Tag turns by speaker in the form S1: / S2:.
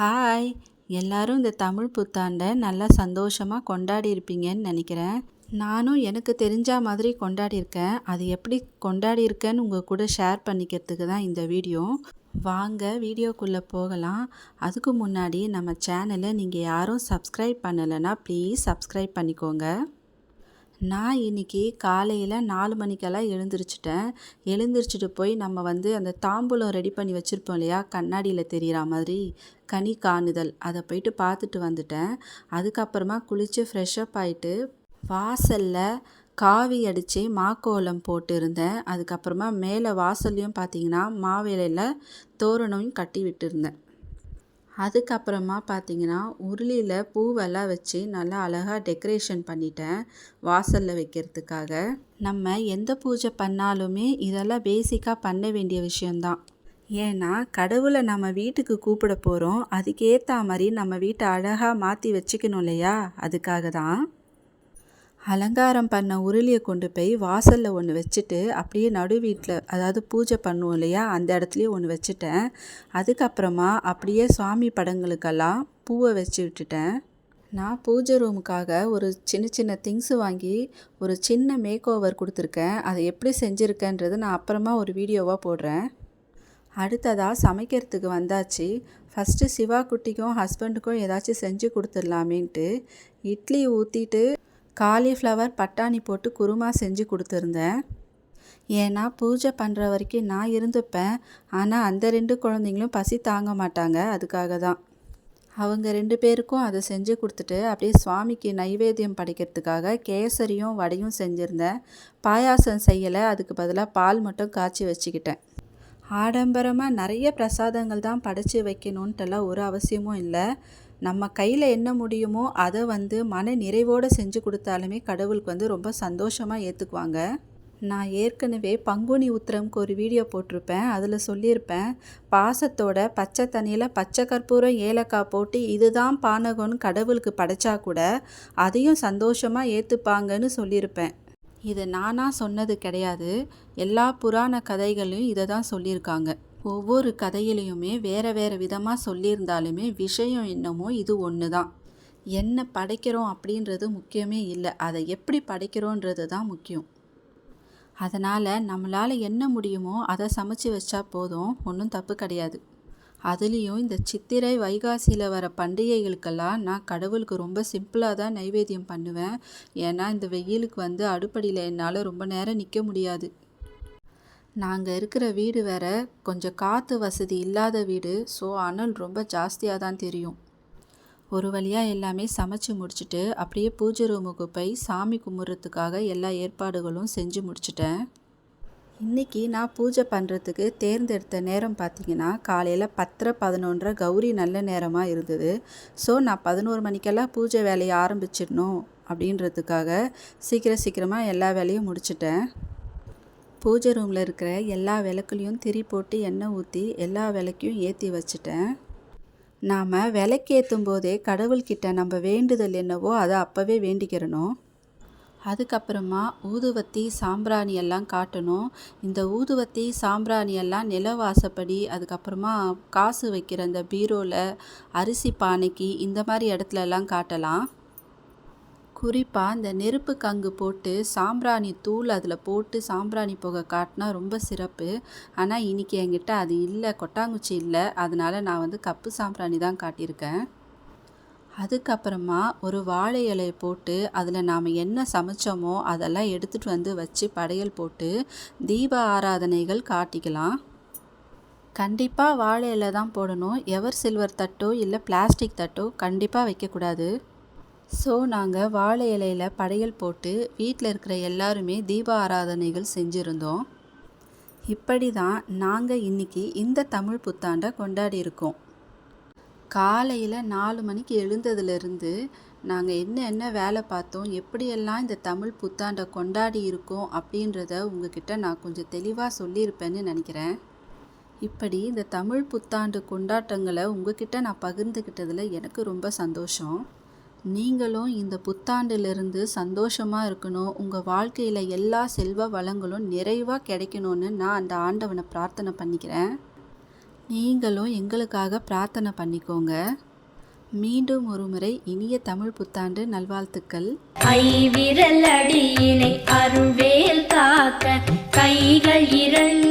S1: Hi எல்லாரும் இந்த தமிழ் புத்தாண்டை நல்லா சந்தோஷமாக கொண்டாடி இருப்பீங்கன்னு நினைக்கிறேன். நானும் எனக்கு தெரிஞ்ச மாதிரி கொண்டாடியிருக்கேன். அது எப்படி கொண்டாடியிருக்கேன்னு உங்கள் கூட ஷேர் பண்ணிக்கிறதுக்கு தான் இந்த வீடியோ. வாங்க வீடியோக்குள்ளே போகலாம். அதுக்கு முன்னாடி நம்ம சேனலை நீங்கள் யாரும் சப்ஸ்கிரைப் பண்ணலைன்னா ப்ளீஸ் சப்ஸ்கிரைப் பண்ணிக்கோங்க. நான் இன்னைக்கு காலையில் நாலு மணிக்கெல்லாம் எழுந்திரிச்சிட்டேன். எழுந்திரிச்சிட்டு போய் நம்ம வந்து அந்த தாம்பூலம் ரெடி பண்ணி வச்சுருப்போம் இல்லையா? கண்ணாடியில் தெரிகிற மாதிரி. கனி காணுதல். அதை போயிட்டு பார்த்துட்டு வந்துட்டேன். அதுக்கப்புறமா குளித்து ஃப்ரெஷ்அப் ஆகிட்டு வாசலில் காவி அடித்து மாக்கோலம் போட்டு இருந்தேன் அதுக்கப்புறமா மேலே வாசல்லையும் பார்த்தீங்கன்னா மாவேலையில் தோரணம் கட்டி விட்டுருந்தேன். அதுக்கப்புறமா பார்த்தீங்கன்னா உருளியில் பூவெல்லாம் வச்சு நல்லா அழகாக டெக்கரேஷன் பண்ணிட்டேன் வாசலில் வைக்கிறதுக்காக. நம்ம எந்த பூஜை பண்ணாலுமே இதெல்லாம் பேசிக்காக பண்ண வேண்டிய விஷயந்தான் ஏன்னா கடவுளை நம்ம வீட்டுக்கு கூப்பிட போகிறோம் அதுக்கேற்ற மாதிரி நம்ம வீட்டை அழகாக மாற்றி வச்சுக்கணும் இல்லையா? அதுக்காக தான். அலங்காரம் பண்ண உருளியை கொண்டு போய் வாசலில் ஒன்று வச்சுட்டு அப்படியே நடு வீட்டில் அதாவது பூஜை பண்ணுவோம் இல்லையா அந்த இடத்துலையே ஒன்று வச்சுட்டேன். அதுக்கப்புறமா அப்படியே சுவாமி படங்களுக்கெல்லாம் பூவை வச்சு விட்டுட்டேன். நான் பூஜை ரூமுக்காக ஒரு சின்ன சின்ன திங்ஸு வாங்கி ஒரு சின்ன மேக் ஓவர் கொடுத்துருக்கேன். அதை எப்படி செஞ்சுருக்கேன்றது நான் அப்புறமா ஒரு வீடியோவாக போடுறேன். அடுத்ததாக சமைக்கிறதுக்கு வந்தாச்சு. ஃபஸ்ட்டு சிவா குட்டிக்கும் ஹஸ்பண்டுக்கும் ஏதாச்சும் செஞ்சு கொடுத்துடலாமேன்ட்டு இட்லி ஊற்றிட்டு காலிஃப்ளவர் பட்டாணி போட்டு குருமா செஞ்சு கொடுத்துருந்தேன். ஏன்னா பூஜை பண்ணுற வரைக்கும் நான் இருந்துப்பேன். ஆனால் அந்த ரெண்டு குழந்தைங்களும் பசி தாங்க மாட்டாங்க. அதுக்காக தான். அவங்க ரெண்டு பேருக்கும் அதை செஞ்சு கொடுத்துட்டு அப்படியே சுவாமிக்கு நைவேத்தியம் படைக்கிறதுக்காக கேசரியும் வடையும் செஞ்சுருந்தேன். பாயாசம் செய்யலை. அதுக்கு பதிலாக பால் மட்டும் காய்ச்சி வச்சுக்கிட்டேன். ஆடம்பரமாக நிறைய பிரசாதங்கள் தான் படைச்சி வைக்கணுன்ட்டுலாம் ஒரு அவசியமும் இல்லை. நம்ம கையில் என்ன முடியுமோ அதை வந்து மன நிறைவோடு செஞ்சு கொடுத்தாலுமே கடவுளுக்கு வந்து ரொம்ப சந்தோஷமாக ஏற்றுக்குவாங்க நான் ஏற்கனவே பங்குனி உத்திரம்க்கு ஒரு வீடியோ போட்டிருப்பேன். அதில் சொல்லியிருப்பேன் பாசத்தோட பச்சை தண்ணியில் பச்சை கற்பூரம் ஏலக்காய் போட்டு இதுதான் பானகம்னு கடவுளுக்கு படைச்சா கூட அதையும் சந்தோஷமாக ஏற்றுப்பாங்கன்னு சொல்லியிருப்பேன். இது நானாக சொன்னது கிடையாது. எல்லா புராண கதைகளையும் இதை தான் சொல்லியிருக்காங்க. ஒவ்வொரு கதையிலையுமே வேறு வேறு விதமாக சொல்லியிருந்தாலுமே விஷயம் என்னமோ இது ஒன்று தான் என்ன படைக்கிறோம் அப்படின்றது முக்கியமே இல்லை. அதை எப்படி படைக்கிறோன்றது தான் முக்கியம். அதனால் நம்மளால் என்ன முடியுமோ அதை சமைச்சு வச்சா போதும். ஒன்றும் தப்பு கிடையாது. அதுலேயும் இந்த சித்திரை வைகாசியில் வர பண்டிகைகளுக்கெல்லாம் நான் கடவுளுக்கு ரொம்ப சிம்பிளாக தான் நைவேத்தியம் பண்ணுவேன். ஏன்னா இந்த வெயிலுக்கு வந்து அடுப்படியில் என்னால் ரொம்ப நேரம் நிற்க முடியாது. நாங்கள் இருக்கிற வீடு வேற கொஞ்சம் காற்று வசதி இல்லாத வீடு ஸோ அனல் ரொம்ப ஜாஸ்தியாக தான் தெரியும். ஒரு வழியாக எல்லாமே சமைச்சு முடிச்சுட்டு அப்படியே பூஜை ரூமுக்கு போய் சாமி கும்பிட்றதுக்காக எல்லா ஏற்பாடுகளும் செஞ்சு முடிச்சிட்டேன். இன்றைக்கி நான் பூஜை பண்ணுறதுக்கு தேர்ந்தெடுத்த நேரம் பார்த்திங்கன்னா காலையில் பத்தரை பதினொன்றரை கௌரி நல்ல நேரமாக இருந்தது. ஸோ நான் பதினோரு மணிக்கெல்லாம் பூஜை வேலையை ஆரம்பிச்சிடணும் அப்படின்றதுக்காக சீக்கிரம் சீக்கிரமாக எல்லா வேலையும் முடிச்சிட்டேன். பூஜை ரூமில் இருக்கிற எல்லா விளக்குலையும் திரி போட்டு எண்ணெய் ஊற்றி எல்லா விளக்கையும் ஏற்றி வச்சுட்டேன். நாம் விளக்கேற்றும் போதே கடவுள்கிட்ட நம்ம வேண்டுதல் என்னவோ அதை அப்போவே வேண்டிக்கிறணும். அதுக்கப்புறமா ஊதுவத்தி சாம்பிராணி எல்லாம் காட்டணும். இந்த ஊதுவத்தி சாம்பிராணி எல்லாம் நிலவாசப்படி அதுக்கப்புறமா காசு வைக்கிற அந்த பீரோவில் அரிசி பானைக்கு இந்த மாதிரி இடத்துலலாம் காட்டலாம். குறிப்பாக இந்த நெருப்பு கங்கு போட்டு சாம்பிராணி தூள் அதில் போட்டு சாம்பிராணி புகை காட்டினா ரொம்ப சிறப்பு. ஆனால் இன்றைக்கி என்கிட்ட அது இல்லை கொட்டாங்குச்சி இல்லை. அதனால் நான் வந்து கப்பு சாம்பிராணி தான் காட்டியிருக்கேன். அதுக்கப்புறமா ஒரு வாழை இலையை போட்டு அதில் நாம் என்ன சமைச்சோமோ அதெல்லாம் எடுத்துகிட்டு வந்து வச்சு படையல் போட்டு தீப ஆராதனைகள் காட்டிக்கலாம். கண்டிப்பாக வாழை இலை தான் போடணும். எவர் சில்வர் தட்டோ இல்லை பிளாஸ்டிக் தட்டோ கண்டிப்பாக வைக்கக்கூடாது. ஸோ நாங்கள் வாழை இலையில் படையல் போட்டு வீட்டில் இருக்கிற எல்லாருமே தீப ஆராதனைகள் செஞ்சுருந்தோம். இப்படி தான் நாங்கள் இன்றைக்கி இந்த தமிழ் புத்தாண்டை கொண்டாடி இருக்கோம். காலையில் நாலு மணிக்கு எழுந்ததுலேருந்து நாங்கள் என்ன என்ன வேலை பார்த்தோம் எப்படியெல்லாம் இந்த தமிழ் புத்தாண்டை கொண்டாடி இருக்கோம் அப்படின்றத உங்ககிட்ட நான் கொஞ்சம் தெளிவாக சொல்லியிருப்பேன்னு நினைக்கிறேன். இப்படி இந்த தமிழ் புத்தாண்டு கொண்டாட்டங்களை உங்ககிட்ட நான் பகிர்ந்துக்கிட்டதில் எனக்கு ரொம்ப சந்தோஷம். நீங்களும் இந்த புத்தாண்டிலிருந்து சந்தோஷமாக இருக்கணும். உங்கள் வாழ்க்கையில் எல்லா செல்வ வளங்களும் நிறைவாக கிடைக்கணும்னு நான் அந்த ஆண்டவனை பிரார்த்தனை பண்ணிக்கிறேன். நீங்களும் எங்களுக்காக பிரார்த்தனை பண்ணிக்கோங்க. மீண்டும் ஒருமுறை இனிய தமிழ் புத்தாண்டு நல்வாழ்த்துக்கள்.
S2: கைவிரல் அடியினை அருள்வேல் காக்க கைகள் இரண்டு